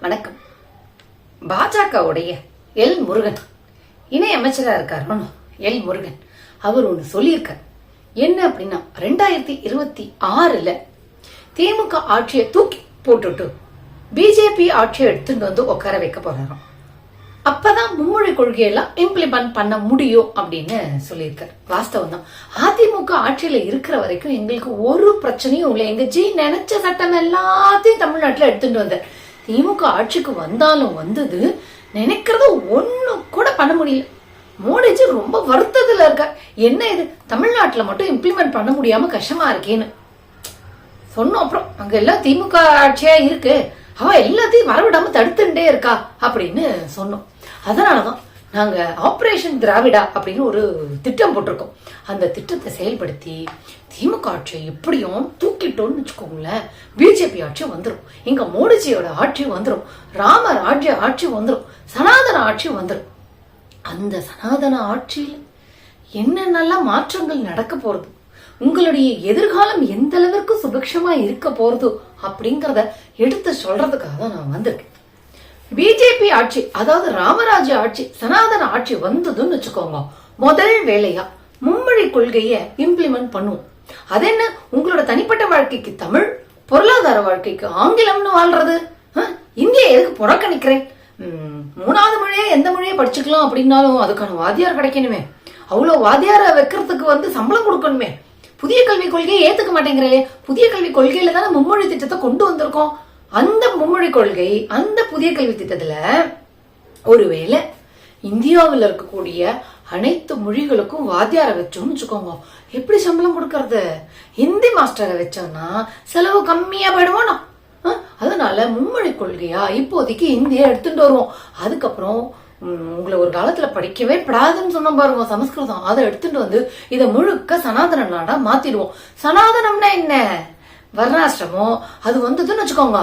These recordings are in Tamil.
வணக்கம். பாஜகவுடைய எல் முருகன் இணை அமைச்சரா இருக்காரு எல் முருகன். அவர் ஒண்ணு சொல்லியிருக்கார். என்ன அப்படின்னா ரெண்டாயிரத்தி இருபத்தி ஆறுல திமுக ஆட்சியை தூக்கி போட்டுட்டு பிஜேபி ஆட்சியை எடுத்துட்டு வந்து உட்கார வைக்க போறாராம். அப்பதான் மும்மொழி கொள்கையெல்லாம் இம்ப்ளிமெண்ட் பண்ண முடியும் அப்படின்னு சொல்லியிருக்காரு. வாஸ்தவம் தான். அதிமுக ஆட்சியில இருக்கிற வரைக்கும் எங்களுக்கு ஒரு பிரச்சனையும் இல்லை. எங்க ஜி நினைச்ச சட்டம் எல்லாத்தையும் தமிழ்நாட்டுல எடுத்துட்டு வந்தார். திமுக ஆட்சிக்கு வந்தாலும் வந்தது நினைக்கிறத ஒண்ணு கூட பண்ண முடியல. மோடிஜி ரொம்ப வருத்தத்துல இருக்க என்ன இது? தமிழ்நாட்டுல மட்டும் இம்ப்ளிமெண்ட் பண்ண முடியாம கஷ்டமா இருக்கேன்னு. சொன்னோம் அப்புறம் அங்க எல்லாம் திமுக ஆட்சியா இருக்கு. அவ எல்லாத்தையும் வரவிடாம தடுத்துட்டே இருக்கா அப்படின்னு சொன்னோம். அதனாலதான் நாங்கள் ஆப்ரேஷன் திராவிடா அப்படின்னு ஒரு திட்டம் போட்டிருக்கோம். அந்த திட்டத்தை செயல்படுத்தி திமுக ஆட்சியை எப்படியும் தூக்கிட்டோம்னு வச்சுக்கோங்களேன் பிஜேபி ஆட்சி வந்துடும் இங்கே மோடிஜியோட ஆட்சி வந்துடும் ராமர் ஆட்சி ஆட்சி வந்துடும் சனாதன ஆட்சி வந்துடும் அந்த சனாதன ஆட்சியில் என்னென்னலாம் மாற்றங்கள் நடக்க போகிறது உங்களுடைய எதிர்காலம் எந்த அளவிற்கு சுபிக்ஷமா இருக்க போறது அப்படிங்கிறத எடுத்து சொல்றதுக்காக தான் நான் வந்திருக்கேன். பிஜேபி ஆட்சி அதாவது ராமராஜ ஆட்சி சனாதன ஆட்சி வந்ததுன்னு வச்சுக்கோங்க. முதல் வேலையா மும்மொழி கொள்கைய இம்ப்ளிமெண்ட் பண்ணுவோம் அது என்ன? உங்களோட தனிப்பட்ட வாழ்க்கைக்கு தமிழ் பொருளாதார வாழ்க்கைக்கு ஆங்கிலம்னு வாழ்றது. இந்திய எதுக்கு புறக்கணிக்கிறேன்? மூணாவது மொழியே எந்த மொழியை படிச்சுக்கலாம் அப்படின்னாலும் அதுக்கான வாத்தியார் கிடைக்கணுமே. அவ்வளோ வாத்தியார வைக்கிறதுக்கு வந்து சம்பளம் கொடுக்கணுமே. புதிய கல்விக் கொள்கையை ஏத்துக்க மாட்டேங்கிறே புதிய கல்விக் கொள்கையில தானே மும்மொழி திட்டத்தை கொண்டு வந்திருக்கோம். அந்த மும்மொழி கொள்கை அந்த புதிய கல்வி திட்டத்துல ஒருவேளை இந்தியாவில் இருக்கக்கூடிய அனைத்து மொழிகளுக்கும் வாத்தியாரை வச்சோம்னு வச்சுக்கோங்க. எப்படி சம்பளம் கொடுக்கறது? ஹிந்தி மாஸ்டரை வச்சோம்னா செலவு கம்மியா போயிடுவோம் அதனால மும்மொழி கொள்கையா இப்போதைக்கு இந்தியா எடுத்துட்டு வருவோம். அதுக்கப்புறம் உங்களை ஒரு காலத்துல படிக்கவே படாதுன்னு சொன்ன பாருங்க சமஸ்கிருதம். அதை எடுத்துட்டு வந்து இதை முழுக்க சனாதன நாடா மாத்திடுவோம். சனாதனம்னா என்ன? வர்ணாசிரமம் அது வந்ததுன்னு வச்சுக்கோங்க.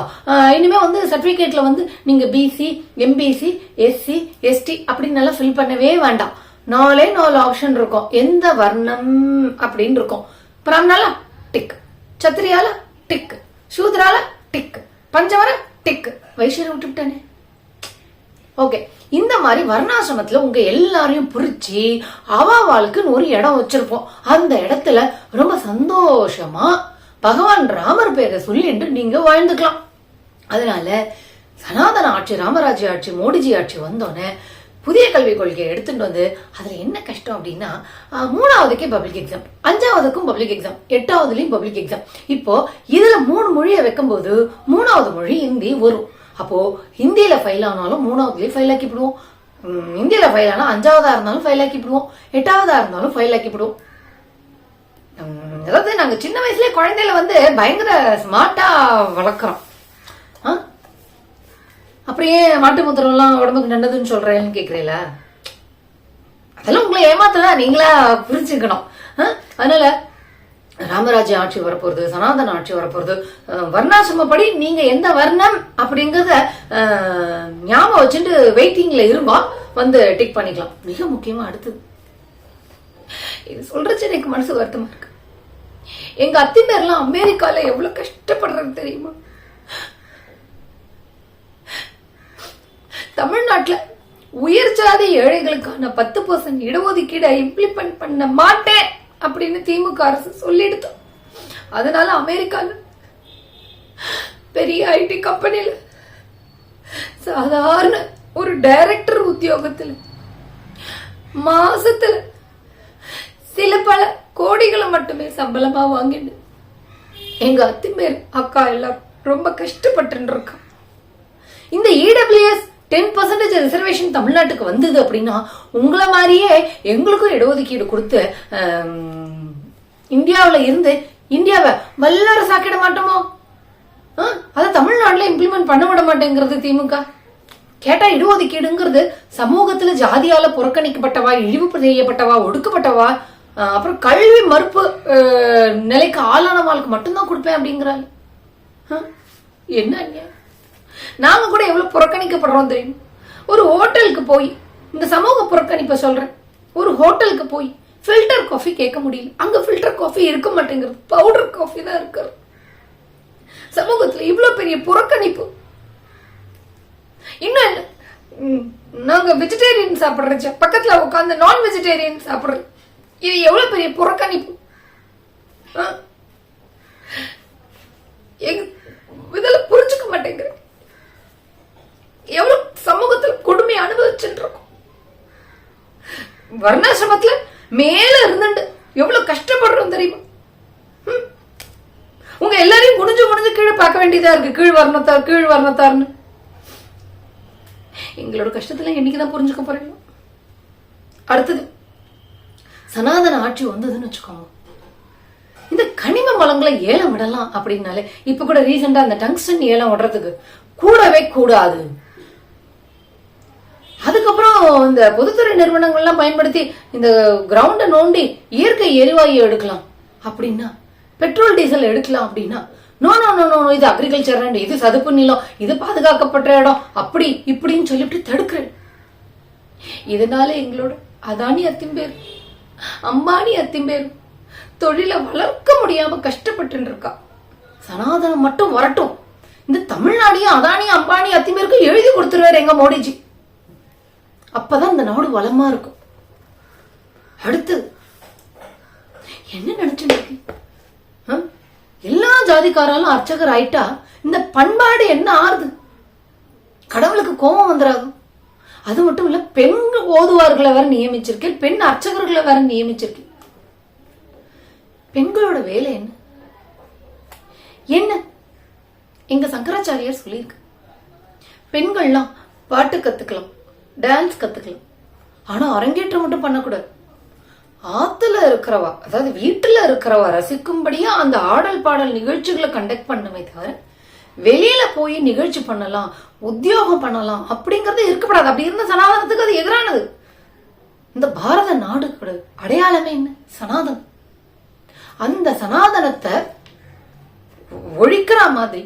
இனிமே வந்து சர்டிபிகேட்ல வந்து நீங்க பிசி எம்பிசி எஸ்சி எஸ்டி அப்படின்னு எல்லாம் ஃபில் பண்ணவே வேண்டாம். நாலே நாலு ஆப்ஷன் இருக்கும். எந்த வர்ணம் அப்படின்னு இருக்கும். பிராமணால டிக் சத்திரியால டிக் சூத்ரால டிக் பஞ்சவர டிக் வைஷ்யரை விட்டுவிட்டானே. ஓகே. இந்த மாதிரி வர்ணாசிரமத்துல உங்க எல்லாரையும் புரிச்சு அவாவாளுக்குன்னு ஒரு இடம் வச்சிருப்போம். அந்த இடத்துல ரொம்ப சந்தோஷமா பகவான் ராமர் பேரை சொல்லிட்டு நீங்க வாழ்ந்துக்கலாம். அதனால சனாதன ஆட்சி ராமராஜ்ய ஆட்சி மோடிஜி ஆட்சி வந்தோடனே புதிய கல்விக் கொள்கையை எடுத்துட்டு வந்து அதுல என்ன கஷ்டம் அப்படின்னா மூணாவதுக்கே பப்ளிக் எக்ஸாம் அஞ்சாவதுக்கும் பப்ளிக் எக்ஸாம் எட்டாவதுலயும் பப்ளிக் எக்ஸாம் இப்போ இதுல மூணு மொழியை வைக்கும்போது மூணாவது மொழி ஹிந்தி வரும். அப்போ ஹிந்தியில ஃபைல் ஆனாலும் மூணாவதுலயும் ஃபைல் ஆக்கிவிடுவோம். உம், ஹிந்தியில ஃபைல் ஆனால் அஞ்சாவதா இருந்தாலும் ஃபைல் ஆக்கிவிடுவோம். எட்டாவதா இருந்தாலும் ஃபைல் ஆக்கிவிடுவோம். அதாவது நாங்க சின்ன வயசுலயே குழந்தையில வந்து பயங்கர ஸ்மார்ட்டா வளர்க்குறோம். ஆ? மாட்டு முத்திரம்லாம் உடம்புக்கு நல்லதுன்னு சொல்றேன்னு கேக்குறீங்களா அதெல்லாம் உங்களை ஏமாத்ததான் நீங்களா புரிஞ்சுக்கணும். ஆ? அதனால ராமராஜ்ய ஆட்சி வரப்போறது சனாதன ஆட்சி வரப்போறது வர்ணாசிரமப்படி நீங்க எந்த வர்ணம் அப்படிங்கறத ஞாபகம் வச்சுட்டு வெயிட்டிங்ல இருங்கோ வந்து டிக் பண்ணிக்கலாம். மிக முக்கியமா அடுத்தது. இது சொல்றச்சு எனக்கு மனசு வருத்தமா இருக்கு. எங்க அத்திமேர்லாம் அமெரிக்கால எவ்வளவு கஷ்டப்படுறது தெரியுமா? தமிழ்நாட்டுல உயர் ஜாதி ஏழைகளுக்கான பத்து பர்சன்ட் இடஒதுக்கீடை இம்ப்ளிமெண்ட் பண்ண மாட்டேன் அப்படின்னு திமுக அரசு சொல்லிடுதோம் அதனால அமெரிக்கால பெரிய ஐடி கம்பெனியில் சாதாரண ஒரு டைரக்டர் உத்தியோகத்தில் மாசத்துல சில பல கோடிகளை மட்டுமே சம்பளமா வாங்கிட்டு எங்க பேர் அக்கா எல்லாம் ரொம்ப கஷ்டப்பட்டு இருக்கா. இந்த இடபிள்யூஎஸ் டென் பர்சன்டேஜ் ரிசர்வேஷன் தமிழ்நாட்டுக்கு வந்தது அப்படின்னா உங்களை மாதிரியே எங்களுக்கும் இடஒதுக்கீடு கொடுத்து இந்தியாவில் இருந்து இந்தியாவை வல்லரசாக்கிட மாட்டோமோ? ஆ? அதை தமிழ்நாட்டில் இம்ப்ளிமெண்ட் பண்ண விட மாட்டேங்கிறது திமுக. கேட்டா இடஒதுக்கீடுங்கிறது சமூகத்துல ஜாதியால புறக்கணிக்கப்பட்டவா இழிவு செய்யப்பட்டவா ஒடுக்கப்பட்டவா அப்புறம் கல்வி மறுப்பு நிலைக்கு ஆளானவாளுக்கு மட்டும்தான் கொடுப்பேன் அப்படிங்கிறாள். என்ன நாங்க கூட எவ்வளவு புறக்கணிக்கப்படுறோம் தெரியும்? ஒரு ஹோட்டலுக்கு போய் இந்த சமூக புறக்கணிப்பை சொல்றேன். ஒரு ஹோட்டலுக்கு போய் ஃபில்டர் காஃபி கேட்க முடியல. அங்க ஃபில்டர் காஃபி இருக்க மாட்டேங்கிறது. பவுடர் காஃபி தான் இருக்கிறது சமூகத்துல இவ்வளவு பெரிய புறக்கணிப்பு. இன்னும் நாங்க வெஜிடேரியன் சாப்பிடுறச்சு பக்கத்துல உட்காந்து நான் வெஜிடேரியன் சாப்பிடுறது இது எவ்வளவு பெரிய புறக்கணிப்பு? ஆ? இதெல்லாம் புரிஞ்சுக்க மாட்டேங்கிறேன் எவ்வளவு சமூகத்துல கொடுமை அனுபவிச்சுட்டு இருக்கோம் வர்ணாசிரமத்துல மேல இருந்துட்டு எவ்வளவு கஷ்டப்படுறோம் தெரியுமா? உங்க எல்லாரையும் முடிஞ்சு முடிஞ்சு கீழே பார்க்க வேண்டியதா இருக்கு. கீழ் வர்ணத்தார் கீழ் வர்ணத்தார்னு. எங்களோட கஷ்டத்துல என்னைக்குதான் புரிஞ்சுக்க போறீங்க? அடுத்தது. சனாதன ஆட்சி வந்ததுன்னு வச்சுக்கோங்க. இந்த கனிம வளங்களை ஏலம் விடலாம் அப்படின்னாலே இப்ப கூட ரீசெண்டா அந்த டங்ஸ்டன் ஏலம் விடுறதுக்கு கூடவே கூடாது. அதுக்கப்புறம் இந்த பொதுத்துறை நிறுவனங்கள்லாம் பயன்படுத்தி இந்த கிரவுண்டை நோண்டி இயற்கை எரிவாயு எடுக்கலாம் அப்படின்னா பெட்ரோல் டீசல் எடுக்கலாம் அப்படின்னா நோ நோ நோ நோ இது அக்ரிகல்ச்சர் இது சதுப்பு நிலம் இது பாதுகாக்கப்பட்ட இடம் அப்படி இப்படின்னு சொல்லிட்டு தடுக்கிறேன். இதனால எங்களோட அதானி அத்திம்பேர் அம்பானி அத்திம்பேர் தொழிலை வளர்க்க முடியாம கஷ்டப்பட்டு இருக்கா சனாதனம் மட்டும் வரட்டும். இந்த தமிழ்நாடையும் அதானி அம்பானி அத்திமேருக்கும் எழுதி கொடுத்துருவாரு எங்க மோடிஜி. அப்பதான் இந்த நாடு வளமா இருக்கும். அடுத்து என்ன நினைச்சிருக்கு எல்லா ஜாதிக்காராலும் அர்ச்சகர் ஆயிட்டா இந்த பண்பாடு என்ன ஆறுது? கடவுளுக்கு கோபம் வந்துடாது. அது மட்டும் இல்ல பெண் ஓதுவார்களை வேற நியமிச்சிருக்கேன் பெண் அர்ச்சகர்களை வேற நியமிச்சிருக்கேன் பெண்களோட வேலை என்ன? என்ன? எங்க சங்கராச்சாரியார் சொல்லியிருக்கு. பெண்கள்லாம் பாட்டு கத்துக்கலாம் டான்ஸ் கத்துக்கலாம். ஆனா அரங்கேற்றம் மட்டும் பண்ணக்கூடாது. ஆத்துல இருக்கிறவா அதாவது வீட்டுல இருக்கிறவா ரசிக்கும்படியா அந்த ஆடல் பாடல் நிகழ்ச்சிகளை கண்டக்ட் பண்ணுமே தவிர வெளியில போய் நிகழ்ச்சி பண்ணலாம் உத்தியோகம் பண்ணலாம் அப்படிங்கறது இருக்கப்படாது. அப்படி இருந்த சனாதனத்துக்கு அது எதிரானது. இந்த பாரத நாடு அடையாளமே என்ன? சனாதனம். அந்த சனாதனத்தை ஒழிக்கிற மாதிரி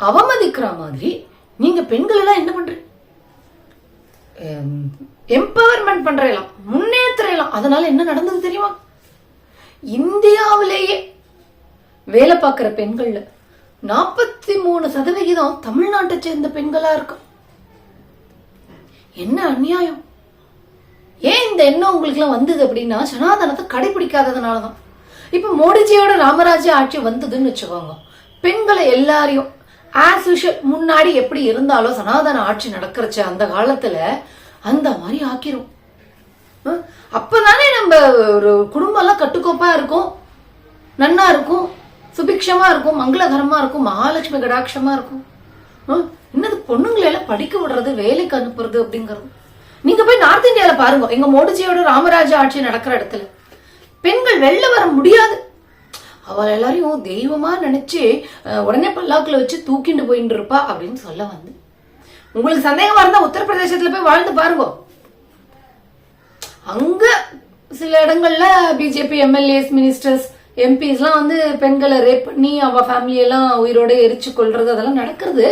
அவமதிக்கிற மாதிரி நீங்க பெண்கள் எல்லாம் என்ன பண்றீங்க? எம்பவர்மெண்ட் பண்றலாம் முன்னேற்றலாம் அதனால என்ன நடந்தது தெரியுமா? இந்தியாவிலேயே வேலை பார்க்கிற பெண்கள்ல நாற்பத்தி மூணு சதவிகிதம் தமிழ்நாட்டை சேர்ந்த பெண்களா இருக்கும் என்ன அநியாயம்? ஏன் இந்த எண்ணம் உங்களுக்கு எல்லாம் வந்தது அப்படின்னா சனாதனத்தை கடைபிடிக்காததுனாலதான். இப்ப மோடிஜியோட ராமராஜ்ய ஆட்சி வந்ததுன்னு வச்சுக்கோங்க. பெண்களை எல்லாரையும் ஆஸ் யூஷுவல் முன்னாடி எப்படி இருந்தாலும் சனாதன ஆட்சி நடக்கிறச்சு அந்த காலத்துல அந்த மாதிரி ஆக்கிரும். அப்பதானே நம்ம ஒரு குடும்பம் எல்லாம் கட்டுக்கோப்பா இருக்கும் நன்னா இருக்கும். சுபிக்ஷமா இருக்கும் மங்களகரமா இருக்கும் மகாலட்சுமி கடாட்சமா இருக்கும். என்னது பொண்ணுங்களை எல்லாம் படிக்க விடுறது வேலைக்கு அனுப்புறது அப்படிங்கறது? நீங்க போய் நார்த் இந்தியால பாருங்க எங்க மோடிஜியோட ராமராஜ ஆட்சி நடக்கிற இடத்துல. பெண்கள் வெளில வர முடியாது. அவள் எல்லாரையும் தெய்வமா நினைச்சு உடனே பல்லாக்குல வச்சு தூக்கிண்டு போயிட்டு இருப்பா அப்படின்னு சொல்ல வந்து. உங்களுக்கு சந்தேகமா இருந்தா உத்தரப்பிரதேசத்துல போய் வாழ்ந்து பாருங்க. அங்க சில இடங்கள்ல பிஜேபி எம்எல்ஏஸ் மினிஸ்டர்ஸ் எம்பிஸ்லாம் வந்து பெண்களை ரேப் பண்ணி அவ ஃபேமிலியெல்லாம் உயிரோட எரிச்சு கொள்றது அதெல்லாம் நடக்கிறது.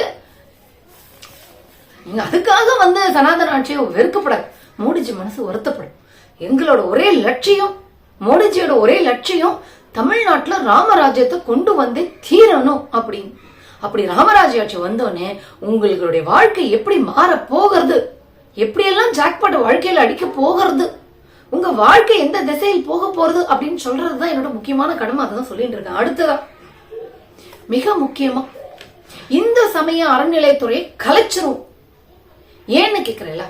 நீங்க அதுக்காக வந்து சனாதன ஆட்சியை வெறுக்கப்படாது. மோடிஜி மனசு வருத்தப்படும். எங்களோட ஒரே லட்சியம் மோடிஜியோட ஒரே லட்சியம் தமிழ்நாட்டில் ராமராஜ்யத்தை கொண்டு வந்து தீரணும் அப்படின்னு. அப்படி ராமராஜ்ய ஆட்சி வந்தோடனே உங்களுடைய வாழ்க்கை எப்படி மாற போகிறது? எப்படியெல்லாம் ஜாக்பாட் வாழ்க்கையில் அடிக்க போகிறது? உங்க வாழ்க்கை எந்த திசையில் போக போறது அப்படின்னு சொல்றதுதான் என்னோட முக்கியமான கடமை அதான் சொல்லிட்டு இருக்கேன். அடுத்ததா மிக முக்கியமா இந்த சமய அறநிலையத்துறையை கலைச்சிரும். ஏன்னு கேக்குறேல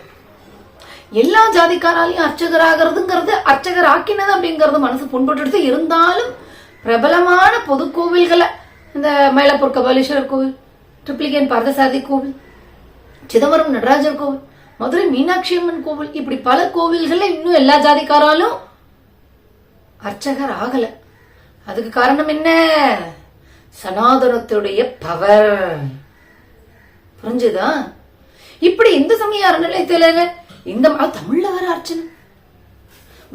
எல்லா ஜாதிக்காராலையும் அர்ச்சகர் ஆகிறதுங்கிறது அர்ச்சகர் ஆக்கினது அப்படிங்கறது மனசு புண்பட்டு இருந்தாலும் பிரபலமான பொது கோவில்களை இந்த மயிலாப்பூர் கபாலீஸ்வரர் கோவில் ட்ரிப்ளிகேன் பார்த்தசாரதி கோவில் சிதம்பரம் நடராஜர் கோவில் மதுரை மீனாட்சி அம்மன் கோவில். இப்படி பல கோவில்கள்ல இன்னும் எல்லா ஜாதிக்காராலும் அர்ச்சகர் ஆகல. அதுக்கு காரணம் என்ன? சனாதனத்துடைய பவர். புரிஞ்சுதா? இப்படி இந்த சமய அறநிலையத்தில இந்த தமிழ்ல வர அர்ச்சனை.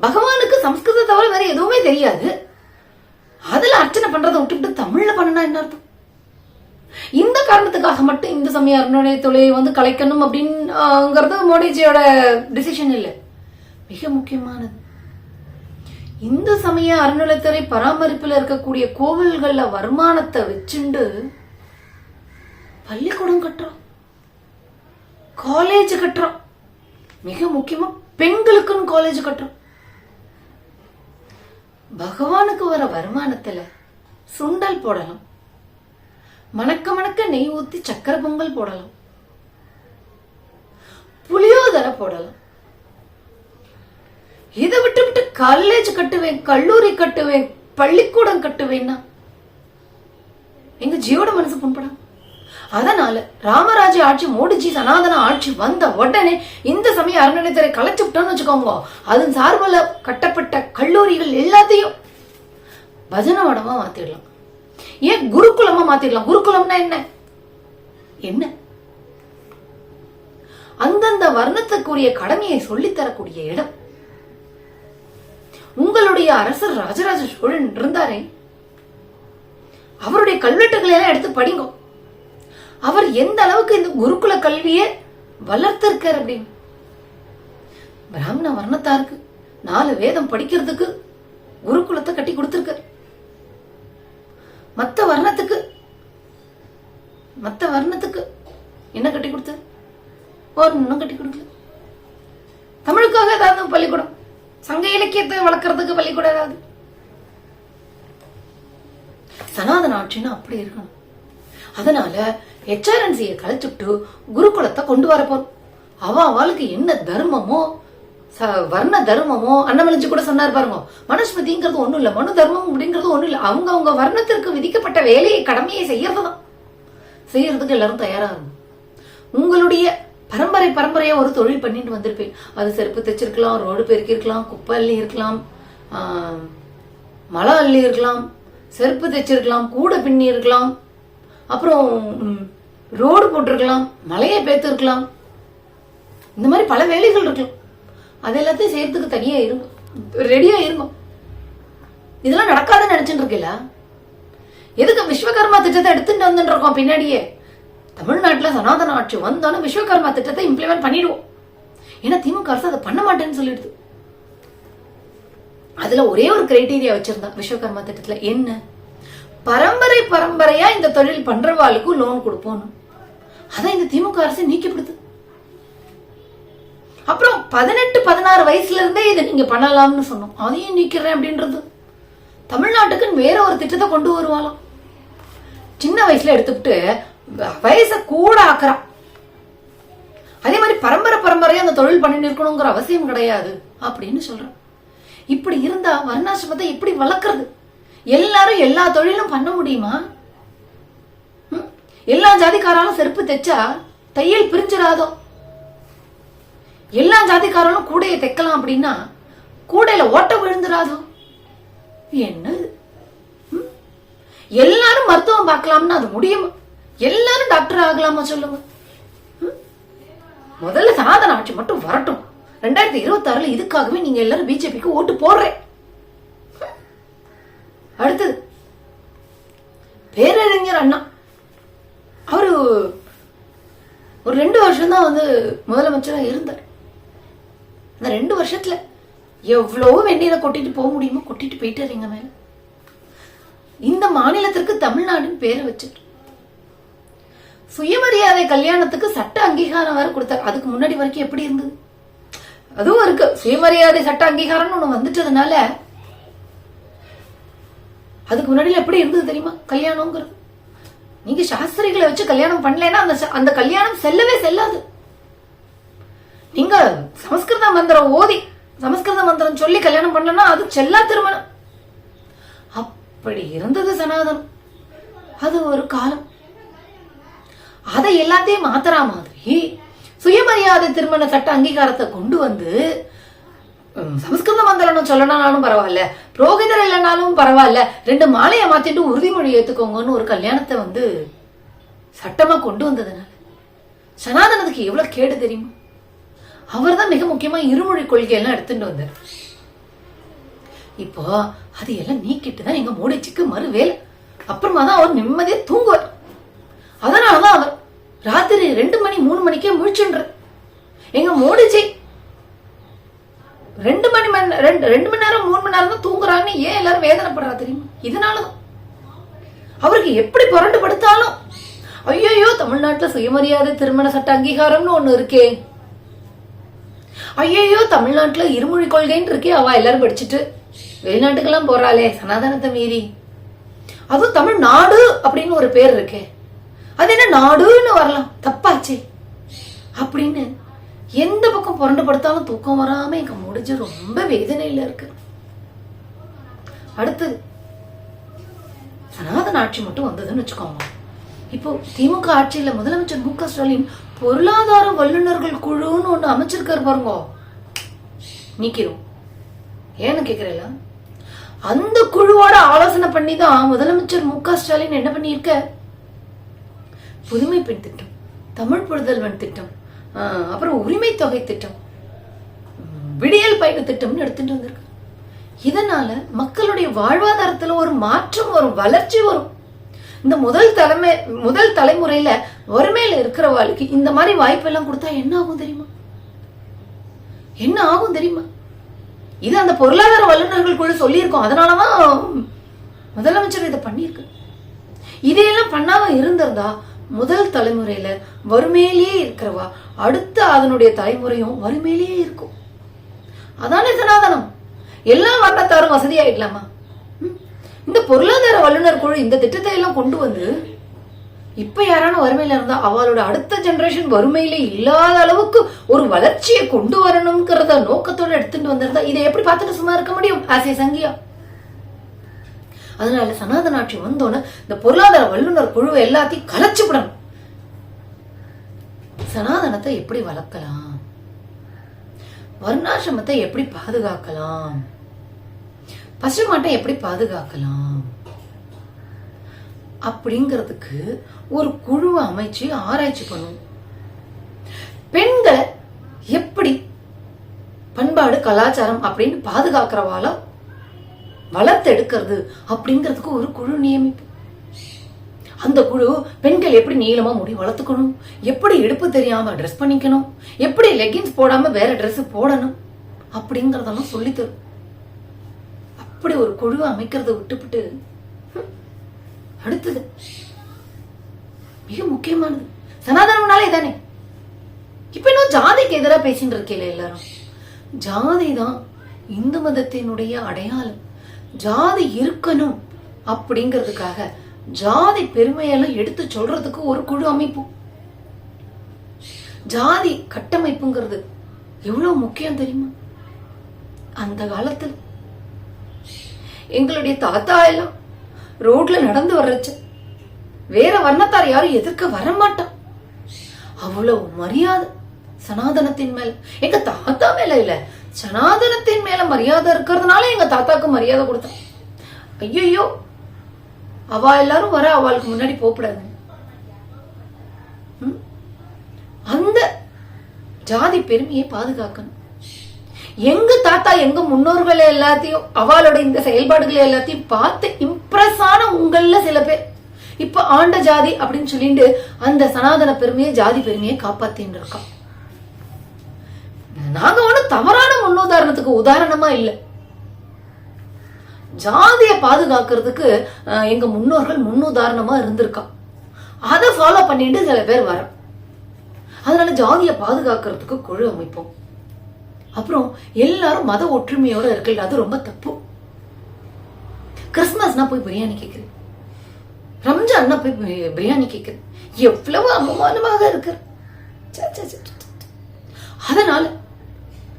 பகவானுக்கு சம்ஸ்கிருத தவிர வேற எதுவுமே தெரியாது. அதுல அர்ச்சனை பண்றதை விட்டுவிட்டு தமிழ்ல பண்ணனா என்ன அர்த்தம்? இந்த காரணத்துக்காக மட்டும் இந்த சமய அறநிலையத்துறையை வந்து கலைக்கணும் அப்படின்னுங்கிறது மோடிஜியோட டிசிஷன் இல்லை. மிக முக்கியமானது. இந்த சமய அறநிலையத்துறை பராமரிப்புல இருக்கக்கூடிய கோவில்கள்ல வருமானத்தை வச்சுண்டு பள்ளிக்கூடம் கட்டுறோம். காலேஜ் கட்டுறோம். மிக முக்கியமா பெண்களுக்குன்னு காலேஜ் கட்டுறோம். பகவானுக்கு வர வருமானத்துல சுண்டல் போடலாம். மணக்க மணக்க நெய் ஊத்தி சக்கரை பொங்கல் போடலாம். புளியோதரை போடலாம். இதை விட்டு விட்டு காலேஜ் கட்டுவேன் கல்லூரி கட்டுவேன் பள்ளிக்கூடம் கட்டுவேன்னா? எங்க ஜியோட மனசு புண்படும் அதனால ராமராஜ ஆட்சி மோடிஜி சனாதன ஆட்சி வந்த உடனே இந்த சமய அறநிலையத்துறை கலைச்சு விட்டோம்னு வச்சுக்கோங்க. அதன் சார்பில் கட்டப்பட்ட கல்லூரிகள் எல்லாத்தையும் பஜனை மடமா மாத்திடலாம். ஏன் குருகுலமா மாத்திரலாம்? குருகுலம்னா என்ன? என்ன? அந்தந்த வர்ணத்துக்குரிய கடமையை சொல்லித் தரக்கூடிய இடம். உங்களுடைய அரசர் ராஜராஜ சோழன் இருந்தாரே. அவருடைய கல்வெட்டுகளை எல்லாம் எடுத்து படிங்க. அவர் எந்த அளவுக்கு இந்த குருகுல கல்வியை வளர்த்திருக்கார் அப்படின்னு? பிராமண வர்ணத்தாருக்கு நாலு வேதம் படிக்கிறதுக்கு குருகுலத்தை கட்டி கொடுத்திருக்கார். மத்த வர்ணத்துக்கு. மத்த வர்ணத்துக்கு. என்ன கட்டி கொடுத்தார் இன்னும் கட்டி கொடுக்கல. தமிழுக்காக ஏதாவது பள்ளிக்கூடம்? சங்க இலக்கியத்தை வளர்க்கறதுக்கு பள்ளிக்கூடம் ஏதாவது? சனாதன ஆட்சின்னா அப்படி இருக்கணும். அதனால ஹெச்ஆர்என்சியை கலைச்சுட்டு குருகுலத்தை கொண்டு வரப்போம் போறோம். அவ அவளுக்கு என்ன தர்மமோ வர்ண தர்மமோ? அன்னமலிஞ்சு கூட சொன்னார் பாருங்க. மனுஸ்மிருதிங்கிறது ஒன்றும் இல்லை. மனு தர்மம் அப்படிங்கிறது ஒன்றும் இல்லை. அவங்க அவங்க வர்ணத்திற்கு விதிக்கப்பட்ட வேலையை கடமையை செய்யறதுதான். செய்யறதுக்கு எல்லாரும் தயாரா இருக்கும் உங்களுடைய பரம்பரை பரம்பரையா ஒரு தொழில் பண்ணிட்டு வந்திருப்பேன். அது செருப்பு தைச்சிருக்கலாம் ரோடு பெருக்கிருக்கலாம் குப்பை அள்ளி இருக்கலாம் மலை அள்ளி இருக்கலாம் செருப்பு தைச்சிருக்கலாம் கூடை பின்னி இருக்கலாம் அப்புறம் ரோடு போட்டிருக்கலாம் மலையை பேத்திருக்கலாம். இந்த மாதிரி பல வேலைகள் இருக்கலாம். அது எல்லாத்தையும் செய்யறதுக்கு தனியா இருங்க ரெடியா இருங்க. இதெல்லாம் நடக்காதுன்னு நினைச்சுட்டு இருக்கீங்களா எதுக்கு விஸ்வகர்மா திட்டத்தை எடுத்துட்டு வந்துட்டு இருக்கோம் பின்னாடியே? தமிழ்நாட்டுல சனாதன ஆட்சி வந்தோன்னு விஸ்வகர்மா திட்டத்தை இம்ப்ளிமெண்ட் பண்ணிடுவோம். ஏன்னா திமுக அரசு அதை பண்ண மாட்டேன்னு சொல்லிடுது. அதுல ஒரே ஒரு கிரைட்டீரியா வச்சிருந்தா விஸ்வகர்மா திட்டத்துல என்ன? பரம்பரை பரம்பரையா இந்த தொழில் பண்றவாளுக்கும் லோன் கொடுப்போம் அதான் இந்த திமுக அரசு நீக்கப்படுது. அப்புறம் பதினெட்டு பதினாறு வயசுல இருந்தே இதை நீங்க பண்ணலாம்னு சொன்னோம். அதையும் நிக்கிறேன் அப்படின்றது. தமிழ்நாட்டுக்குன்னு வேற ஒரு திட்டத்தை கொண்டு வருவாளாம். சின்ன வயசுல எடுத்துக்கிட்டு வயசை கூட ஆக்குறான். அதே மாதிரி பரம்பரை பரம்பரையா அந்த தொழில் பண்ணி இருக்கணுங்கிற அவசியம் கிடையாது அப்படின்னு சொல்றான். இப்படி இருந்தா வர்ணாசிரமத்தை எப்படி வளர்க்கறது. எல்லாரும் எல்லா தொழிலும் பண்ண முடியுமா? எல்லா ஜாதிக்காராலும் செருப்பு தைச்சா தையல் பிரிஞ்சிடாதோ? எல்லா ஜாதிக்காரனும் கூடையை தைக்கலாம் அப்படின்னா கூடையில ஓட்ட விழுந்துடாதோ என்னது? ம்? எல்லாரும் மருத்துவம் பார்க்கலாம்னா அது முடியுமா? எல்லாரும் டாக்டர் ஆகலாமா சொல்லுங்க? ம்? முதல்ல சாதனை ஆட்சி மட்டும் வரட்டும். ரெண்டாயிரத்தி இருபத்தி ஆறுல இதுக்காகவே நீங்க எல்லாரும் பிஜேபிக்கு ஓட்டு போடுறேன். அடுத்தது பேரறிஞர் அண்ணா. அவரு ஒரு ரெண்டு வருஷம் தான் வந்து முதலமைச்சரா இருந்தார். அந்த ரெண்டு வருஷத்துல எவ்வளோ வெந்நீரை கொட்டிட்டு போக முடியுமோ கொட்டிட்டு போயிட்டாரு எங்க மேல. இந்த மாநிலத்திற்கு தமிழ்நாடுன்னு பேரை வச்சுட்டு. சுயமரியாதை கல்யாணத்துக்கு சட்ட அங்கீகாரம் வேற கொடுத்தாரு. அதுக்கு முன்னாடி வரைக்கும் எப்படி இருந்தது? அதுவும் இருக்கு. சுயமரியாதை சட்ட அங்கீகாரம்னு ஒண்ணு வந்துட்டதுனால அதுக்கு முன்னாடி எப்படி இருந்தது தெரியுமா? கல்யாணம்ங்கிறது. நீங்க சாஸ்திரிகளை வச்சு கல்யாணம் பண்ணலைன்னா அந்த அந்த கல்யாணம் செல்லவே செல்லாது. நீங்க சமஸ்கிருத மந்திரம் ஓதி சமஸ்கிருத மந்திரம் சொல்லி கல்யாணம் பண்ணனா அது செல்லா திருமணம். அப்படி இருந்தது சனாதனம். அது ஒரு காலம். அதை எல்லாத்தையும் மாத்துறா மாதிரி சுயமரியாதை திருமண சட்ட அங்கீகாரத்தை கொண்டு வந்து சமஸ்கிருத மந்திரம் சொல்லணும்னாலும் பரவாயில்ல புரோகிதர் இல்லைனாலும் பரவாயில்ல ரெண்டு மாலையை மாத்திட்டு உறுதிமொழி ஏத்துக்கோங்கன்னு ஒரு கல்யாணத்தை வந்து சட்டமா கொண்டு வந்ததுனால. சனாதனத்துக்கு எவ்வளவு கேடு தெரியுமா? அவர் தான் மிக முக்கியமா இருமொழி கொள்கையெல்லாம் எடுத்துட்டு வந்தார். இப்போ அது எல்லாம் நீக்கிட்டு தான் எங்க மோடிச்சுக்கு மறு வேலை அப்புறமா தான் அவர் நிம்மதியா தூங்குவார். அதனாலதான் அவர் ராத்திரி ரெண்டு மணி மூணு மணிக்கே முழிச்சுன்ற எங்க மோடிஜி ரெண்டு மணி மணி ரெண்டு ரெண்டு மணி நேரம் மூணு மணி நேரம் தான் தூங்குறாங்கன்னு ஏன் எல்லாரும் வேதனைப்படுறா தெரியுமா? இதனாலதான். அவருக்கு எப்படி புரண்டு படுத்தாலும் ஐயோ தமிழ்நாட்டுல சுயமரியாதை திருமண சட்ட அங்கீகாரம்னு ஒண்ணு இருக்கே. ஐயையோ தமிழ்நாட்டுல இருமொழி கொள்கைன்னு இருக்கே அவ எல்லாரும் படிச்சுட்டு. வெளிநாட்டுக்கெல்லாம் போறாளே சனாதனத்தை மீறி. அதுவும் தமிழ்நாடு அப்படின்னு ஒரு பேர் இருக்கே. அது என்ன நாடுன்னு வரலாம். தப்பாச்சே. அப்படின்னு எந்த பக்கம் புரண்டு படுத்தாலும் தூக்கம் வராம எங்க முடிஞ்சு ரொம்ப வேதனையில இருக்கு. அடுத்தது சனாதன ஆட்சி மட்டும் வந்ததுன்னு வச்சுக்கோங்க. இப்போ திமுக ஆட்சியில முதலமைச்சர் மு க ஸ்டாலின் பொருளாதார வல்லுநர்கள் குழுன்னு ஒண்ணு அமைச்சிருக்காரு பாருங்க. நிக்கிறோம் ஏன்னு கேக்குறீங்களா அந்த குழுவோட ஆலோசனை பண்ணி தான் முதலமைச்சர் மு க ஸ்டாலின் என்ன பண்ணியிருக்க? புதுமை பெண் திட்டம் தமிழ் புரிதல்வன் திட்டம் ஆஹ், அப்புறம் உரிமை தொகை திட்டம் விடியல் பயண திட்டம்னு எடுத்துட்டு வந்திருக்கு. இதனால மக்களுடைய வாழ்வாதாரத்துல ஒரு மாற்றம் வரும் வளர்ச்சி வரும். இந்த முதல் தலைமை முதல் தலைமுறையில வறுமையில இருக்கிறவாளுக்கு இந்த மாதிரி வாய்ப்பெல்லாம் கொடுத்தா என்ன ஆகும் தெரியுமா? என்ன ஆகும் தெரியுமா? இது அந்த பொருளாதார வல்லுநர்கள் குழு சொல்லியிருக்கோம். அதனாலதான் முதலமைச்சர் இதை பண்ணியிருக்கு. இதையெல்லாம் பண்ணாம இருந்திருந்தா முதல் தலைமுறையில வறுமையிலேயே இருக்கிறவா அடுத்த அதனுடைய தலைமுறையும் வறுமையிலேயே இருக்கும். அதானே சனாதனம்? எல்லா வர்ணத்தாரும் வசதியாயிடலாமா? ம்? இந்த பொருளாதார வல்லுநர் குழு இந்த திட்டத்தை எல்லாம் கொண்டு வந்து இப்ப யாரான வறுமையில இருந்தா அவளோட அடுத்த ஜெனரேஷன் வறுமையில இல்லாத அளவுக்கு ஒரு வளர்ச்சியை கொண்டு வரணுங்கிறத நோக்கத்தோட எடுத்துட்டு வந்திருந்தா இதை எப்படி பார்த்துட்டு சும்மா இருக்க முடியும்? ஆசை சங்கியா. அதனால சனாதன ஆட்சி வந்தோன்னு இந்த பொருளாதார வல்லுநர் குழு எல்லாத்தையும் கலைச்சு விடணும். சனாதனத்தை எப்படி வளர்க்கலாம்? வர்ணாசிரமத்தை எப்படி பாதுகாக்கலாம்? பசுமாட்டை எப்படி பாதுகாக்கலாம்? அப்படிங்கிறதுக்கு ஒரு குழுவை அமைச்சு ஆராய்ச்சி பண்ணும். பெண்களை எப்படி பண்பாடு கலாச்சாரம் அப்படின்னு பாதுகாக்கிறவால வளர்த்தெடுக்கிறது அப்படிங்கிறதுக்கு ஒரு குழு நியமிப்பு. அந்த குழு பெண்கள் எப்படி நீளமா முடி வளர்த்துக்கணும்? எப்படி இடுப்பு தெரியாம ட்ரெஸ் பண்ணிக்கணும்? எப்படி லெகின்ஸ் போடாம வேற ட்ரெஸ் போடணும்? அப்படிங்கறதெல்லாம் சொல்லித் தரும் அப்படி ஒரு குழு அமைக்கிறத விட்டுவிட்டு அடுத்தது. மிக முக்கியமானது. சனாதனம்னாலே தானே இப்ப இன்னும் ஜாதிக்கு எதிராக பேசிட்டு இருக்கீல எல்லாரும். ஜாதி தான் இந்து மதத்தினுடைய அடையாளம். ஜாதி இருக்கணும் அப்படிங்கிறதுக்காக ஜாதி பெருமையெல்லாம் எடுத்து சொல்றதுக்கு ஒரு குழு அமைப்பு. ஜாதி கட்டமைப்புங்கிறது எவ்வளவு முக்கியம் தெரியுமா? அந்த காலத்தில் எங்களுடைய தாத்தா எல்லாம் ரோட்ல நடந்து வர்றச்ச. வேற வர்ணத்தார் யாரும் எதிர்க்க வர மாட்டான் அவ்வளவு மரியாதை சனாதனத்தின் மேல. எங்க தாத்தா மேல இல்ல. சனாதனத்தின் மேல மரியாதை இருக்கிறதுனால எங்க தாத்தாக்கு மரியாதை கொடுத்தான் ஐயோ அவ எல்லாரும் வர அவளுக்கு முன்னாடி போகக்கூடாது ம்? அந்த ஜாதி பெருமையை பாதுகாக்கணும். எங்க தாத்தா எங்க முன்னோர்களை எல்லாத்தையும் அவளோட இந்த செயல்பாடுகளை எல்லாத்தையும் பார்த்து இம்ப்ரெஸ் ஆன உங்கள சில பேர். இப்ப ஆண்ட ஜாதி அப்படின்னு சொல்லிட்டு அந்த சனாதன பெருமையை ஜாதி பெருமையை காப்பாத்தின்னு இருக்கோம். நாங்க ஒண்ணும் தவறான முன்னுதாரணத்துக்கு உதாரணமா இல்ல. ஜாதியை பாதுகாக்கிறதுக்கு எங்க முன்னோர்கள் முன்னுதாரணமா இருந்திருக்கா. அதை ஃபாலோ பண்ணிட்டு சில பேர் வர அதனால ஜாதியை பாதுகாக்கிறதுக்கு குழு அமைப்போம். அப்புறம் எல்லாரும் மத ஒற்றுமையோட இருக்கல. அது ரொம்ப தப்பு. கிறிஸ்மஸ்னா போய் பிரியாணி கேட்குது ரம்ஜான்னா போய் பிரியாணி கேட்குது எவ்வளவு அவமானமாக இருக்கு. அதனால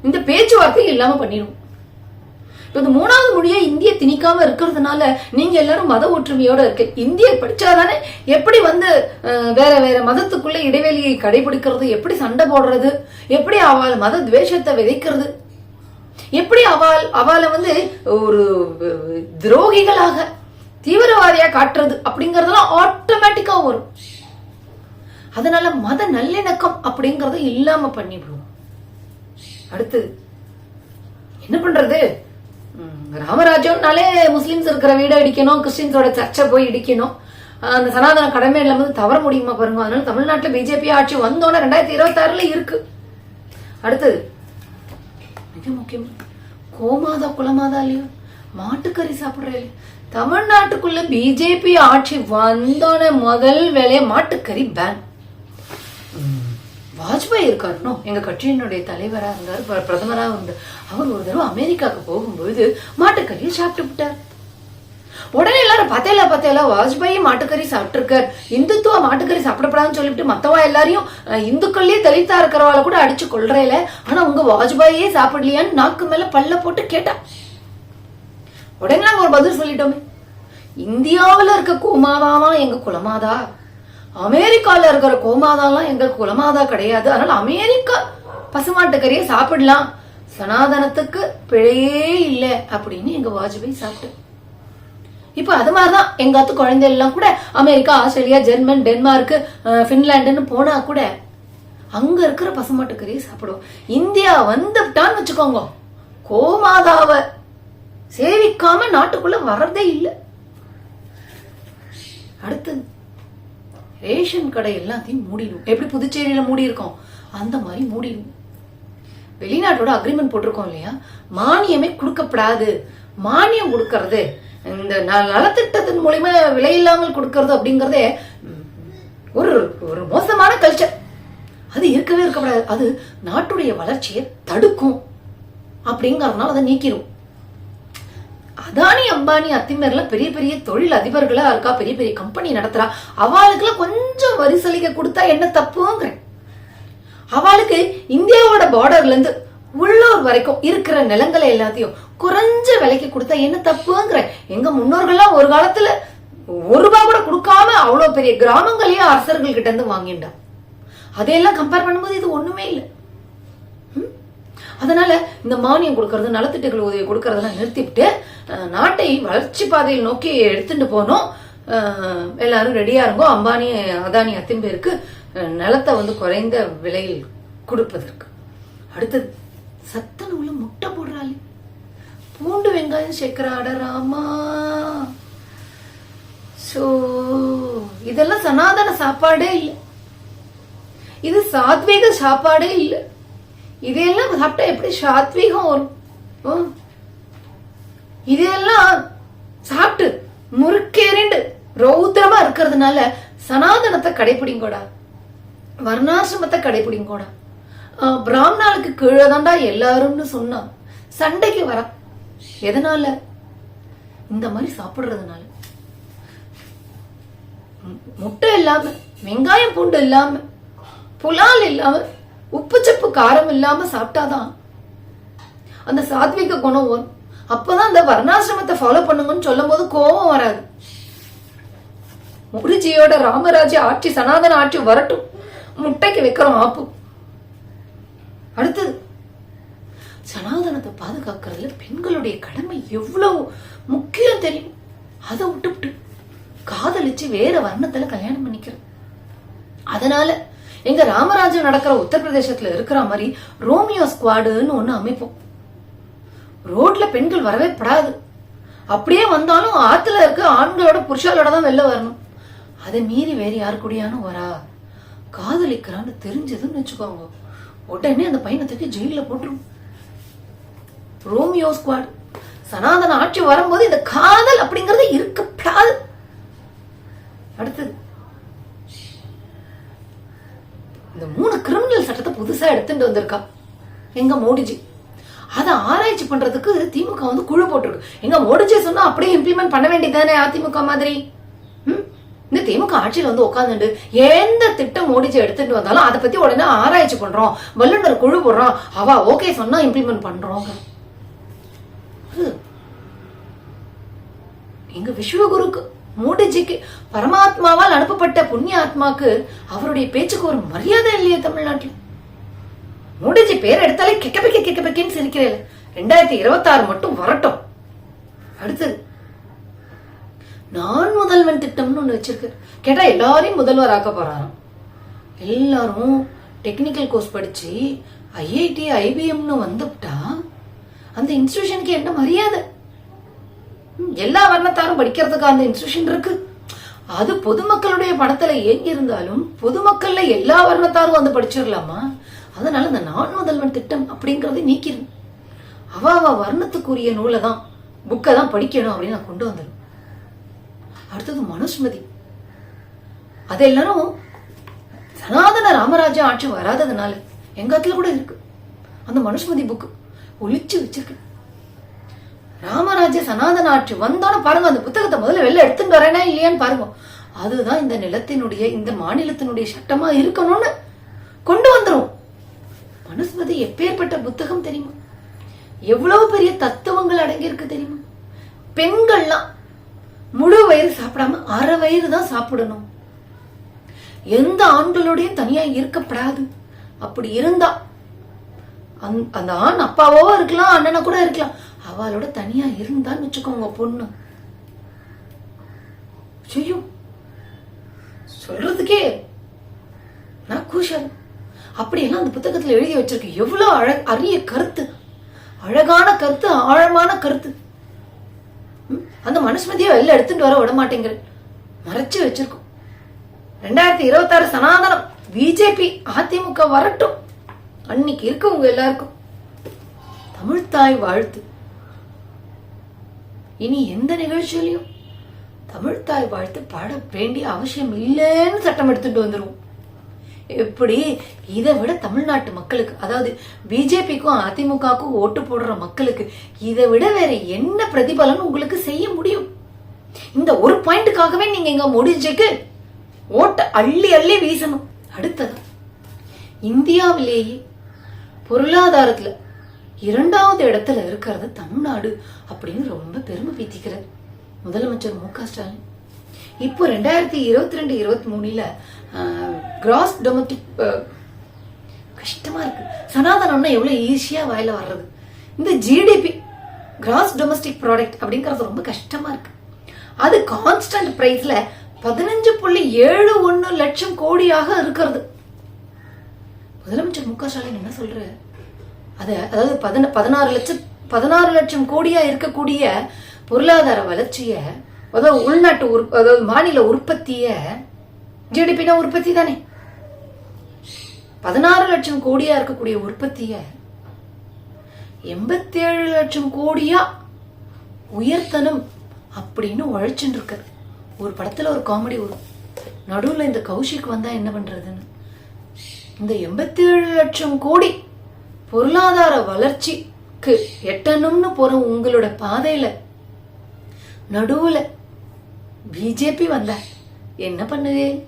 இந்த பேச்சுவார்த்தை இல்லாம பண்ணிடும் இந்த மூணாவது மொழியா இந்திய திணிக்காம இருக்கிறதுனால நீங்க எல்லாரும் மத ஒற்றுமையோட இருக்கு. இந்திய படிச்சாதானே எப்படி வந்து வேற வேற மதத்துக்குள்ள இடைவெளியை கடைபிடிக்கிறது? எப்படி சண்டை போடுறது? எப்படி அவள் மத துவேஷத்தை விதைக்கிறது எப்படி அவள் அவளை வந்து ஒரு துரோகிகளாக தீவிரவாதியா காட்டுறது? அப்படிங்கறதெல்லாம் ஆட்டோமேட்டிக்கா வரும். அதனால மத நல்லிணக்கம் அப்படிங்கறத இல்லாம பண்ணிவிடுவோம் அடுத்து என்ன பண்றது? ராமராஜ்யம்னாலே முஸ்லிம்ஸ் இருக்கிற வீடை இடிக்கணும் கிறிஸ்டின்ஸோட சர்ச்சை போய் இடிக்கணும். அந்த சனாதன கடமை இல்லாம தவற முடியுமா பாருங்க. அதனால தமிழ்நாட்டுல பிஜேபி ஆட்சி வந்தோன்னே ரெண்டாயிரத்தி இருபத்தி ஆறுல இருக்கு. அடுத்தது மிக முக்கியம் கோமாதா குலமாதா இல்லையோ? மாட்டுக்கறி சாப்பிடுறே தமிழ்நாட்டுக்குள்ள பிஜேபி ஆட்சி வந்தோட முதல் வேலையை மாட்டுக்கறி பேன் வாஜ்பாய் இருக்காருனோ எங்க கட்சியினுடைய தலைவரா இருந்தார். பிரதமரா இருந்தார் அவர் ஒரு தடவை அமெரிக்காவுக்கு போகும்போது மாட்டுக்கறியை சாப்பிட்டு விட்டார். உடனே எல்லாரும் பத்தேல பார்த்தேலா வாஜ்பாய் மாட்டுக்கறி சாப்பிட்டுருக்கார். இந்துத்துவ மாட்டுக்கறி சாப்பிடப்படாதுன்னு சொல்லிட்டு மத்தவா எல்லாரையும் இந்துக்கள்லயே தலித்தா இருக்கிறவால கூட அடிச்சு கொள்றேல ஆனா உங்க வாஜ்பாயே சாப்பிடலையான்னு நாக்கு மேல பல்ல போட்டு கேட்டா. உடனே நாங்க ஒரு பதில் சொல்லிட்டோமே. இந்தியாவில் இருக்க கோமாதாவா எங்க குலமாதா? அமெரிக்காவில் இருக்கிற கோமாதாலாம் எங்களுக்கு குலமாதா கிடையாது. அதனால அமெரிக்கா பசுமாட்டு கறியை சாப்பிடலாம். சனாதனத்துக்கு பிழையே இல்லை அப்படின்னு எங்க வாஜ்பாய் சாப்பிட்டு இப்ப அது மாதிரிதான் எங்க அத்து குழந்தை எல்லாம் கூட அமெரிக்கா ஆஸ்திரேலியா ஜெர்மன் டென்மார்க் ஃபின்லாண்டுன்னு பின்லாண்டுன்னு போனா கூட அங்க இருக்கிற பசுமாட்டு கறியை சாப்பிடுவோம். இந்தியா வந்துட்டான்னு வச்சுக்கோங்க. கோமாதாவை சேவிக்காம நாட்டுக்குள்ள வர்றதே இல்லை. அடுத்தது ரேஷன் கடை எல்லாத்தையும் மூடிடும். எப்படி புதுச்சேரியில மூடி இருக்கோம் அந்த மாதிரி மூடிடும். வெளிநாட்டோட அக்ரிமெண்ட் போட்டிருக்கோம் இல்லையா? மானியமே கொடுக்கப்படாது. மானியம் கொடுக்கறது இந்த ந- நலத்திட்டத்தின் மூலியமா விலை இல்லாமல் கொடுக்கறது அப்படிங்கறதே ஒரு ஒரு மோசமான கல்ச்சர் அது இருக்கவே இருக்கக்கூடாது. அது நாட்டுடைய வளர்ச்சியை தடுக்கும். அப்படிங்கறதுனால அதை நீக்கிரும். அதானி அம்பானி அத்திமேர்ல பெரிய பெரிய தொழில் அதிபர்களா இருக்கா? பெரிய பெரிய கம்பெனி நடத்துறா. அவளுக்குலாம் கொஞ்சம் வரி சலுகை கொடுத்தா என்ன தப்புங்கிறேன். அவளுக்கு இந்தியாவோட பார்டர்ல இருந்து உள்ளூர் வரைக்கும் இருக்கிற நிலங்களை எல்லாத்தையும் குறைஞ்ச விலைக்கு கொடுத்தா என்ன தப்புங்கிறேன். எங்க முன்னோர்கள்லாம் ஒரு காலத்துல ஒரு ரூபாய் கூட கொடுக்காம அவ்வளவு பெரிய கிராமங்களையும் அரசர்கள் கிட்ட இருந்து வாங்கிண்டா அதையெல்லாம் கம்பேர் பண்ணும்போது இது ஒண்ணுமே இல்லை. அதனால இந்த மானியம் கொடுக்கறது நலத்திட்டங்கள் உதவி கொடுக்கறதெல்லாம் நிறுத்திவிட்டு நாட்டை வளர்ச்சி பாதையில் நோக்கி எடுத்துட்டு போனோம் எல்லாரும் ரெடியா இருங்கோ. அம்பானி அதானி அத்திம்பேருக்கு பேருக்கு நிலத்தை வந்து குறைந்த விலையில் கொடுப்பதற்கு. அடுத்தது சத்தன முட்டை போடுறாளே. பூண்டு வெங்காயம் சேர்க்கிறாட ராமா. சோ இதெல்லாம் சனாதன சாப்பாடே இல்லை. இது சாத்வீக சாப்பாடே இல்லை. இதையெல்லாம் சாப்பிட்டா எப்படி சாத்வீகம் வரும்? இதையெல்லாம் சாப்பிட்டு முறுக்கேறிண்டு ரௌத்திரமா இருக்கிறதுனால சனாதனத்தை கடைபிடிங்கோடா. வர்ணாசிரமத்தை கடைபிடிங்கோடா. பிராமணாளுக்கு கீழே தாண்டா எல்லாரும்னு சொன்னா. சண்டைக்கு வர. எதனால? இந்த மாதிரி சாப்பிடுறதுனால. முட்டை இல்லாம வெங்காயம் பூண்டு இல்லாம புலால் இல்லாம உப்பு சப்பு காரம் இல்லாம சாப்பிட்டாதான். அந்த சாத்விக குணம் வரும். அப்பதான் அந்த வர்ணாசிரமத்தை ஃபாலோ பண்ணுங்கன்னு சொல்லும் போது கோபம் வராது. முருஜியோட ராமராஜ ஆட்சி சனாதன ஆட்சி வரட்டும். முட்டைக்கு வைக்கிறோம் ஆப்பு. அடுத்தது சனாதனத்தை பாதுகாக்கிறதுல பெண்களுடைய கடமை எவ்வளவு முக்கியம் தெரியும். அதை விட்டுவிட்டு காதலிச்சு வேற வர்ணத்துல கல்யாணம் பண்ணிக்கிறேன் அதனால எங்க ராமராஜன் நடக்கிற உத்தரப்பிரதேசத்துல இருக்கிற மாதிரி ரோமியோ ஸ்குவாடுன்னு ஒண்ணு அமைப்போம். ரோட்ல பெண்கள் வரவே படாது. அப்படியே வந்தாலும் ஆத்துல இருக்க ஆண்களோட புருஷாலோட தான் வெளில வரணும். அதை மீறி வேற யாரு கூடியானு வரா? காதலிக்கிறான்னு தெரிஞ்சதுன்னு வச்சுக்கோங்க. உடனே அந்த பையனை தூக்கி ஜெயில போட்டுரும். Romeo squad. சனாதன ஆட்சி வரும்போது இந்த காதல் அப்படிங்கறது இருக்கப்படாது. அடுத்தது இந்த மூணு கிரிமினல் சட்டத்தை புதுசா எடுத்துட்டு வந்திருக்கா. எங்க மோடிஜி. அதை ஆராய்ச்சி பண்றதுக்கு திமுக வந்து குழு போட்டிருக்கு எங்க மோடிஜி சொன்னா அப்படியே இம்ப்ளிமெண்ட் பண்ண வேண்டியதானே அதிமுக மாதிரி? ம்? இந்த திமுக ஆட்சியில் வந்து உட்காந்துட்டு எந்த திட்டம் மோடிஜி எடுத்துட்டு வந்தாலும் அதை பத்தி உடனே ஆராய்ச்சி பண்றோம். வல்லுநர் குழு போடுறோம். அவ ஓகே சொன்னா இம்ப்ளிமெண்ட் பண்றோங்க. எங்க விஸ்வகுருக்கு மோடிஜிக்கு பரமாத்மாவால் அனுப்பப்பட்ட புண்ணிய ஆத்மாக்கு அவருடைய பேச்சுக்கு ஒரு மரியாதை இல்லையே தமிழ்நாட்டில். முடிஞ்சு பேர் எடுத்தாலே கிக்கபிக்க பெக்க சிரிக்கிறேன் ரெண்டாயிரத்தி இருபத்தி ஆறு மட்டும் வரட்டும். அடுத்தது நான் முதல்வன் திட்டம்னு ஒண்ணு வச்சிருக்கு. கேட்டா எல்லாரையும் முதல்வர் ஆக்க போறாராம். எல்லாரும் டெக்னிக்கல் கோர்ஸ் படிச்சு ஐஐடி ஐபிஎம்னு வந்துட்டா அந்த இன்ஸ்டிடியூஷனுக்கு என்ன மரியாதை? எல்லா வர்ணத்தாரும் படிக்கிறதுக்கு அந்த இன்ஸ்டிடியூஷன் இருக்கு. அது பொதுமக்களுடைய பணத்துல இயங்கி இருந்தாலும் பொதுமக்கள்ல எல்லா வர்ணத்தாரும் வந்து படிச்சிடலாமா அதனால இந்த நான் முதல்வன் திட்டம் அப்படிங்கறத நீக்கிடும் அவ அவ வர்ணத்துக்குரிய நூலை தான் புக்கை தான் படிக்கணும் அப்படின்னு நான் கொண்டு வந்துடும் அடுத்தது மனுஸ்மதி அது எல்லாரும் சனாதன ராமராஜா ஆட்சி வராததுனால எங்கத்துல கூட இருக்கு. அந்த மனுஸ்மதி புக்கு ஒழிச்சு வச்சிருக்கு. ராமராஜ சனாதன ஆட்சி வந்தோன்னு பாருங்க அந்த புத்தகத்தை முதல்ல வெளில எடுத்துட்டு வரேனா இல்லையான்னு பாருங்க. அதுதான் இந்த நிலத்தினுடைய இந்த மாநிலத்தினுடைய சட்டமா இருக்கணும்னு கொண்டு வந்துடும் மனுஸ்மதி எப்பேற்பட்ட புத்தகம் தெரியுமா? எவ்வளவு பெரிய தத்துவங்கள் அடங்கியிருக்கு தெரியுமா? பெண்கள்லாம் முழு வயிறு சாப்பிடாம அரை வயிறு தான் சாப்பிடணும். எந்த ஆண்களோடையும் தனியா இருக்கப்படாது. அப்படி இருந்தா அந்த- அந்த ஆண் அப்பாவோ இருக்கலாம் அண்ணனா கூட இருக்கலாம். அவளோட தனியா இருந்தான்னு வச்சுக்கோங்க பொண்ணு. செய்யும் சொல்றதுக்கே நான் கூஷல் அப்படியெல்லாம் அந்த புத்தகத்தில் எழுதி வச்சிருக்கு. எவ்வளோ அழ அரிய கருத்து. அழகான கருத்து ஆழமான கருத்து. அந்த மனுஷமதியை வெளில எடுத்துட்டு வர விட மாட்டேங்கிற மறைச்சு வச்சிருக்கோம். ரெண்டாயிரத்தி இருபத்தாறு சனாதனம் பிஜேபி அதிமுக வரட்டும். அன்னைக்கு இருக்கவங்க எல்லாருக்கும். தமிழ்தாய் வாழ்த்து. இனி எந்த நிகழ்ச்சியிலையும் தமிழ்தாய் வாழ்த்து பாட வேண்டிய அவசியம் இல்லைன்னு சட்டம் எடுத்துட்டு வந்துருவோம். எப்படி? இதை விட தமிழ்நாட்டு மக்களுக்கு அதாவது பிஜேபிக்கும் அதிமுகவுக்கும் ஓட்டு போடுற மக்களுக்கு இதை விட வேற என்ன பிரதிபலன் உங்களுக்கு செய்ய முடியும்? இந்த ஒரு பாயிண்ட்டுக்காகவே நீங்க இங்க முடிஞ்சுக்கு ஓட்டை அள்ளி அள்ளி வீசணும். அடுத்தது இந்தியாவிலேயே பொருளாதாரத்துல இரண்டாவது இடத்துல இருக்கிறது தமிழ்நாடு அப்படின்னு ரொம்ப பெருமை பீத்திக்கிறார் முதலமைச்சர் மு க ஸ்டாலின். இப்போ ரெண்டாயிரத்தி இருபத்தி ரெண்டு இருபத்தி மூணுல கிராஸ் டொமஸ்டிக் கஷ்டமா இருக்கு. சனாதனம்னா எவ்வளவு ஈஸியா வாயில வர்றது. இந்த ஜிடிபி கிராஸ் டொமஸ்டிக் ப்ராடக்ட் அப்படிங்கறது ரொம்ப கஷ்டமா இருக்கு. அது கான்ஸ்டன்ட் பிரைஸ்ல பதினஞ்சு புள்ளி ஏழு ஒன்று லட்சம் கோடியாக இருக்கிறது. முதலமைச்சர் மு க ஸ்டாலின் என்ன சொல்றாரு? அது அதாவது பதின பதினாறு லட்சம் பதினாறு லட்சம் கோடியா இருக்கக்கூடிய பொருளாதார வளர்ச்சியை அதாவது உள்நாட்டு உற்- அதாவது மாநில உற்பத்தியை ஜிடிபினா உற்பத்தி தானே? பதினாறு லட்சம் கோடியா இருக்கக்கூடிய உற்பத்திய எண்பத்தேழு லட்சம் கோடியா உயர்த்தணும் அப்படின்னு உழைச்சுட்டு இருக்காரு. ஒரு படத்துல ஒரு காமெடி வரும். நடுவில் இந்த கௌஷிக் வந்தா என்ன பண்றதுன்னு. இந்த எண்பத்தேழு லட்சம் கோடி பொருளாதார வளர்ச்சிக்கு எட்டணும்னு போற உங்களோட பாதையில நடுவுல பிஜேபி வந்தா என்ன பண்ணுவேன்